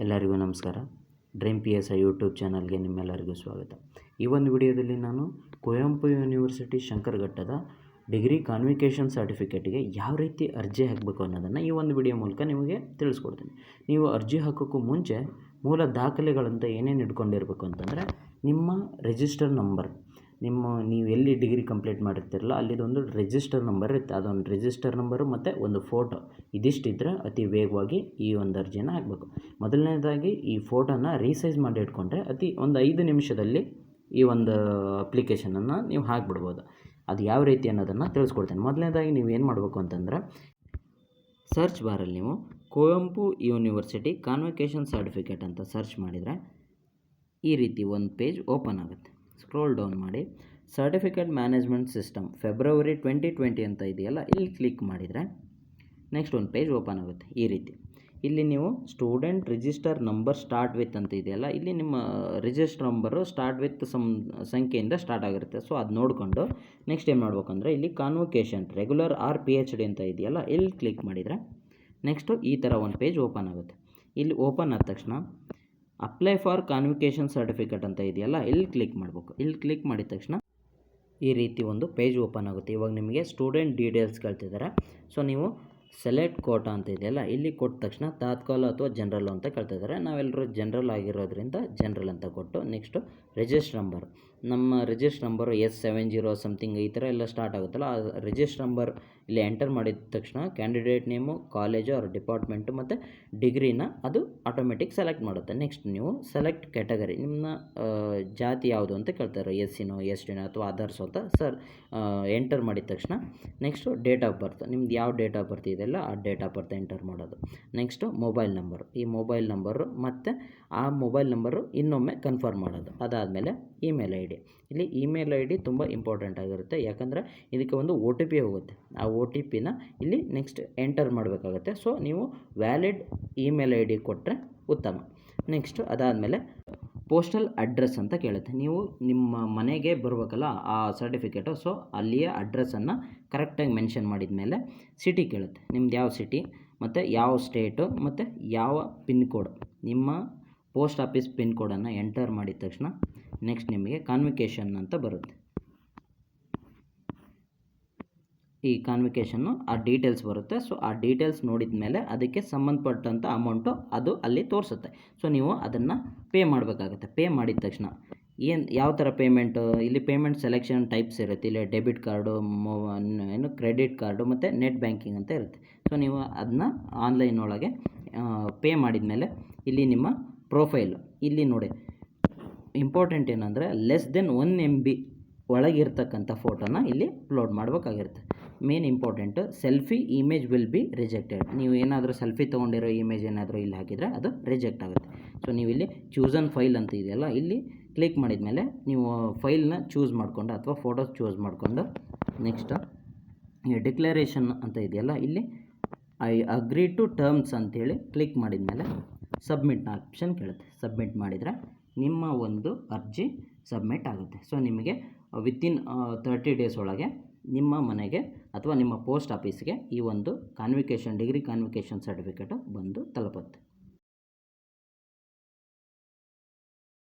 ಎಲ್ಲರಿಗೂ ನಮಸ್ಕಾರ. Dream P S I YouTube ಚಾನಲ್ಗೆ ನಿಮ್ಮೆಲ್ಲರಿಗೂ ಸ್ವಾಗತ. ಈ ಒಂದು ವಿಡಿಯೋದಲ್ಲಿ ನಾನು ಕುವೆಂಪು ಯೂನಿವರ್ಸಿಟಿ ಶಂಕರಘಟ್ಟದ ಡಿಗ್ರಿ ಕಾನ್ವಿಕೇಷನ್ ಸರ್ಟಿಫಿಕೇಟ್ಗೆ ಯಾವ ರೀತಿ ಅರ್ಜಿ ಹಾಕಬೇಕು ಅನ್ನೋದನ್ನು ಈ ಒಂದು ವಿಡಿಯೋ ಮೂಲಕ ನಿಮಗೆ ತಿಳಿಸ್ಕೊಡ್ತೀನಿ. ನೀವು ಅರ್ಜಿ ಹಾಕೋಕ್ಕೂ ಮುಂಚೆ ಮೂಲ ದಾಖಲೆಗಳಂತ ಏನೇನು ಇಟ್ಕೊಂಡಿರಬೇಕು ಅಂತಂದರೆ ನಿಮ್ಮ ರಿಜಿಸ್ಟರ್ ನಂಬರ್ ನಿಮ್ಮ ನೀವು ಎಲ್ಲಿ ಡಿಗ್ರಿ ಕಂಪ್ಲೀಟ್ ಮಾಡಿರ್ತೀರಲ್ಲ ಅಲ್ಲಿದೊಂದು ರಿಜಿಸ್ಟರ್ ನಂಬರ್ ಇರುತ್ತೆ. ಅದೊಂದು ರಿಜಿಸ್ಟರ್ ನಂಬರು ಮತ್ತು ಒಂದು ಫೋಟೋ. ಇದಿಷ್ಟಿದ್ರೆ ಅತಿ ವೇಗವಾಗಿ ಈ ಒಂದು ಅರ್ಜಿನ ಹಾಕಬೇಕು. ಮೊದಲನೇದಾಗಿ ಈ ಫೋಟೋನ ರೀಸೈಜ್ ಮಾಡಿ ಇಟ್ಕೊಂಡ್ರೆ ಅತಿ ಒಂದು ಐದು ನಿಮಿಷದಲ್ಲಿ ಈ ಒಂದು ಅಪ್ಲಿಕೇಶನನ್ನು ನೀವು ಹಾಕಿಬಿಡ್ಬೋದು. ಅದು ಯಾವ ರೀತಿ ಅನ್ನೋದನ್ನು ತಿಳಿಸ್ಕೊಡ್ತೇನೆ. ಮೊದಲನೇದಾಗಿ ನೀವು ಏನು ಮಾಡಬೇಕು ಅಂತಂದ್ರೆ ಸರ್ಚ್ ಬಾರಲ್ಲಿ ನೀವು ಕುವೆಂಪು ಯೂನಿವರ್ಸಿಟಿ ಕಾನ್ವಿಕೇಷನ್ ಸರ್ಟಿಫಿಕೇಟ್ ಅಂತ ಸರ್ಚ್ ಮಾಡಿದರೆ ಈ ರೀತಿ ಒಂದು ಪೇಜ್ ಓಪನ್ ಆಗುತ್ತೆ. ಸ್ಕ್ರೋಲ್ ಡೌನ್ ಮಾಡಿ. Certificate management system February twenty twenty ಅಂತ ಇದೆಯಲ್ಲ, ಇಲ್ಲಿ ಕ್ಲಿಕ್ ಮಾಡಿದರೆ ನೆಕ್ಸ್ಟ್ ಒಂದು ಪೇಜ್ ಓಪನ್ ಆಗುತ್ತೆ. ಈ ರೀತಿ. ಇಲ್ಲಿ ನೀವು student register number start with ಅಂತ ಇದೆಯಲ್ಲ, ಇಲ್ಲಿ ನಿಮ್ಮ register number start with some ಸಂಖ್ಯೆಯಿಂದ ಸ್ಟಾರ್ಟ್ ಆಗಿರುತ್ತೆ ಸೊ ಅದು ನೋಡಿಕೊಂಡು ನೆಕ್ಸ್ಟ್ ಏನು ಮಾಡ್ಬೇಕಂದ್ರೆ ಇಲ್ಲಿ convocation regular or P H D ಅಂತ ಇದೆಯಲ್ಲ, ಇಲ್ಲಿ ಕ್ಲಿಕ್ ಮಾಡಿದರೆ ನೆಕ್ಸ್ಟು ಈ ಥರ ಒಂದು ಪೇಜ್ ಓಪನ್ ಆಗುತ್ತೆ. ಇಲ್ಲಿ ಓಪನ್ ಆದ ತಕ್ಷಣ ಅಪ್ಲೈ ಫಾರ್ ಕಾನ್ವಿಕೇಷನ್ ಸರ್ಟಿಫಿಕೇಟ್ ಅಂತ ಇದೆಯಲ್ಲ, ಇಲ್ಲಿ ಕ್ಲಿಕ್ ಮಾಡಬೇಕು. ಇಲ್ಲಿ ಕ್ಲಿಕ್ ಮಾಡಿದ ತಕ್ಷಣ ಈ ರೀತಿ ಒಂದು ಪೇಜ್ ಓಪನ್ ಆಗುತ್ತೆ. ಇವಾಗ ನಿಮಗೆ ಸ್ಟೂಡೆಂಟ್ ಡೀಟೇಲ್ಸ್ ಕೇಳ್ತಿದ್ದಾರೆ. ಸೊ ನೀವು ಸೆಲೆಕ್ಟ್ ಕೋಟಾ ಅಂತ ಇದೆಯಲ್ಲ, ಇಲ್ಲಿ ಕೊಟ್ಟ ತಕ್ಷಣ ತಾತ್ಕಾಲ ಅಥವಾ ಜನರಲ್ ಅಂತ ಕೇಳ್ತಿದ್ದಾರೆ ನಾವೆಲ್ಲರೂ ಜನರಲ್ ಆಗಿರೋದ್ರಿಂದ ಜನರಲ್ ಅಂತ ಕೊಟ್ಟು ನೆಕ್ಸ್ಟು ರಿಜಿಸ್ಟರ್ ನಂಬರ್. ನಮ್ಮ register number S seven zero something ಈ ಥರ ಎಲ್ಲ ಸ್ಟಾರ್ಟ್ ಆಗುತ್ತಲ್ಲ, ಆ ರಿಜಿಸ್ಟರ್ ನಂಬರ್ ಇಲ್ಲಿ ಎಂಟರ್ ಮಾಡಿದ ತಕ್ಷಣ ಕ್ಯಾಂಡಿಡೇಟ್ ನೇಮು, ಕಾಲೇಜು ಅವ್ರ ಡಿಪಾರ್ಟ್ಮೆಂಟು ಮತ್ತು ಡಿಗ್ರಿನ ಅದು ಆಟೋಮೆಟಿಕ್ ಸೆಲೆಕ್ಟ್ ಮಾಡುತ್ತೆ. ನೆಕ್ಸ್ಟ್ ನೀವು ಸೆಲೆಕ್ಟ್ ಕ್ಯಾಟಗರಿ, ನಿಮ್ಮ ಜಾತಿ ಯಾವುದು ಅಂತ ಕೇಳ್ತಾರೆ ಎಸ್ ಸಿನೋ ಎಸ್ ಟಿನೋ ಅಥವಾ ಅದರ್ಸ್ ಅಂತ ಸರ್ ಎಂಟರ್ ಮಾಡಿದ ತಕ್ಷಣ ನೆಕ್ಸ್ಟು ಡೇಟ್ ಆಫ್ ಬರ್ತ್. ನಿಮ್ದು ಯಾವ ಡೇಟ್ ಆಫ್ ಬರ್ತ್ ಇದೆಯಲ್ಲ ಆ ಡೇಟ್ ಆಫ್ ಬರ್ತ್ ಎಂಟರ್ ಮಾಡೋದು. Next mobile number. ಈ ಮೊಬೈಲ್ ನಂಬರು ಮತ್ತು ಆ ಮೊಬೈಲ್ ನಂಬರು ಇನ್ನೊಮ್ಮೆ ಕನ್ಫರ್ಮ್ ಮಾಡೋದು. ಅದಾದಮೇಲೆ ಇಮೇಲ್ ಐ ಡಿ ಇಲ್ಲಿ ಇಮೇಲ್ ಐ ಡಿ ತುಂಬ ಇಂಪಾರ್ಟೆಂಟ್ ಆಗಿರುತ್ತೆ. ಯಾಕಂದರೆ ಇದಕ್ಕೆ ಒಂದು ಒ ಟಿ ಪಿ ಹೋಗುತ್ತೆ. ಆ ಒ ಟಿ ಪಿನ ಇಲ್ಲಿ ನೆಕ್ಸ್ಟ್ ಎಂಟರ್ ಮಾಡಬೇಕಾಗುತ್ತೆ. ಸೊ, ನೀವು ವ್ಯಾಲಿಡ್ ಇಮೇಲ್ ಐ ಡಿ ಕೊಟ್ಟರೆ ಉತ್ತಮ. ನೆಕ್ಸ್ಟು ಅದಾದಮೇಲೆ ಪೋಸ್ಟಲ್ ಅಡ್ರೆಸ್ ಅಂತ ಕೇಳುತ್ತೆ. ನೀವು ನಿಮ್ಮ ಮನೆಗೆ ಬರಬೇಕಲ್ಲ ಆ ಸರ್ಟಿಫಿಕೇಟು, ಸೊ ಅಲ್ಲಿಯ ಅಡ್ರೆಸ್ಸನ್ನು ಕರೆಕ್ಟಾಗಿ ಮೆನ್ಷನ್ ಮಾಡಿದ ಮೇಲೆ ಸಿಟಿ ಕೇಳುತ್ತೆ. ನಿಮ್ದು ಯಾವ ಸಿಟಿ, ಮತ್ತು ಯಾವ ಸ್ಟೇಟು, ಮತ್ತು ಯಾವ ಪಿನ್ ಕೋಡ್. ನಿಮ್ಮ ಪೋಸ್ಟ್ ಆಫೀಸ್ ಪಿನ್ ಕೋಡನ್ನು ಎಂಟರ್ ಮಾಡಿದ ತಕ್ಷಣ ನೆಕ್ಸ್ಟ್ ನಿಮಗೆ ಕಾನ್ವಿಕೇಷನ್ ಅಂತ ಬರುತ್ತೆ. ಈ ಕಾನ್ವಿಕೇಷನ್ನು ಆ ಡೀಟೇಲ್ಸ್ ಬರುತ್ತೆ. ಸೊ ಆ ಡೀಟೇಲ್ಸ್ ನೋಡಿದ ಮೇಲೆ ಅದಕ್ಕೆ ಸಂಬಂಧಪಟ್ಟಂಥ ಅಮೌಂಟು ಅದು ಅಲ್ಲಿ ತೋರಿಸುತ್ತೆ. ಸೊ ನೀವು ಅದನ್ನು ಪೇ ಮಾಡಬೇಕಾಗುತ್ತೆ. ಪೇ ಮಾಡಿದ ತಕ್ಷಣ ಏನು, ಯಾವ ಥರ ಪೇಮೆಂಟು ಇಲ್ಲಿ ಪೇಮೆಂಟ್ ಸೆಲೆಕ್ಷನ್ ಟೈಪ್ಸ್ ಇರುತ್ತೆ. ಇಲ್ಲಿ ಡೆಬಿಟ್ ಕಾರ್ಡು ಮೊ ಏನು ಕ್ರೆಡಿಟ್ ಕಾರ್ಡು ಮತ್ತು ನೆಟ್ ಬ್ಯಾಂಕಿಂಗ್ ಅಂತ ಇರುತ್ತೆ. ಸೊ ನೀವು ಅದನ್ನ ಆನ್ಲೈನ್ ಒಳಗೆ ಪೇ ಮಾಡಿದ ಮೇಲೆ ಇಲ್ಲಿ ನಿಮ್ಮ ಪ್ರೊಫೈಲು ಇಲ್ಲಿ ನೋಡಿ ಇಂಪಾರ್ಟೆಂಟ್ ಏನಂದರೆ less than one M B ಒಳಗಿರ್ತಕ್ಕಂಥ ಫೋಟೋನ ಇಲ್ಲಿ upload ಮಾಡಬೇಕಾಗಿರುತ್ತೆ. Main important selfie image will be rejected ನೀವು ಏನಾದರೂ ಸೆಲ್ಫಿ ತೊಗೊಂಡಿರೋ ಇಮೇಜ್ ಏನಾದರೂ ಇಲ್ಲಿ ಹಾಕಿದರೆ ಅದು ರಿಜೆಕ್ಟ್ ಆಗುತ್ತೆ. ಸೊ ನೀವು ಇಲ್ಲಿ ಚೂಸನ್ ಫೈಲ್ ಅಂತ ಇದೆಯಲ್ಲ, ಇಲ್ಲಿ ಕ್ಲಿಕ್ ಮಾಡಿದ ಮೇಲೆ ನೀವು ಫೈಲ್ನ ಚೂಸ್ ಮಾಡಿಕೊಂಡು ಅಥವಾ ಫೋಟೋಸ್ ಚೂಸ್ ಮಾಡಿಕೊಂಡು ನೆಕ್ಸ್ಟ್ ಡಿಕ್ಲರೇಷನ್ ಅಂತ ಇದೆಯಲ್ಲ, ಇಲ್ಲಿ ಐ ಅಗ್ರಿ ಟು ಟರ್ಮ್ಸ್ ಅಂತೇಳಿ ಕ್ಲಿಕ್ ಮಾಡಿದ ಮೇಲೆ ಸಬ್ಮಿಟ್ ಆಪ್ಷನ್ ಕೇಳುತ್ತೆ. ಸಬ್ಮಿಟ್ ಮಾಡಿದರೆ ನಿಮ್ಮ ಒಂದು ಅರ್ಜಿ ಸಬ್ಮಿಟ್ ಆಗುತ್ತೆ. ಸೊ ನಿಮಗೆ ವಿತಿನ್ ತರ್ಟಿ ಡೇಸ್ ಒಳಗೆ ನಿಮ್ಮ ಮನೆಗೆ ಅಥವಾ ನಿಮ್ಮ ಪೋಸ್ಟ್ ಆಫೀಸ್ಗೆ ಈ ಒಂದು ಕಾನ್ವಿಕೇಷನ್ ಡಿಗ್ರಿ ಕಾನ್ವಿಕೇಷನ್ ಸರ್ಟಿಫಿಕೇಟು ಬಂದು ತಲುಪುತ್ತೆ.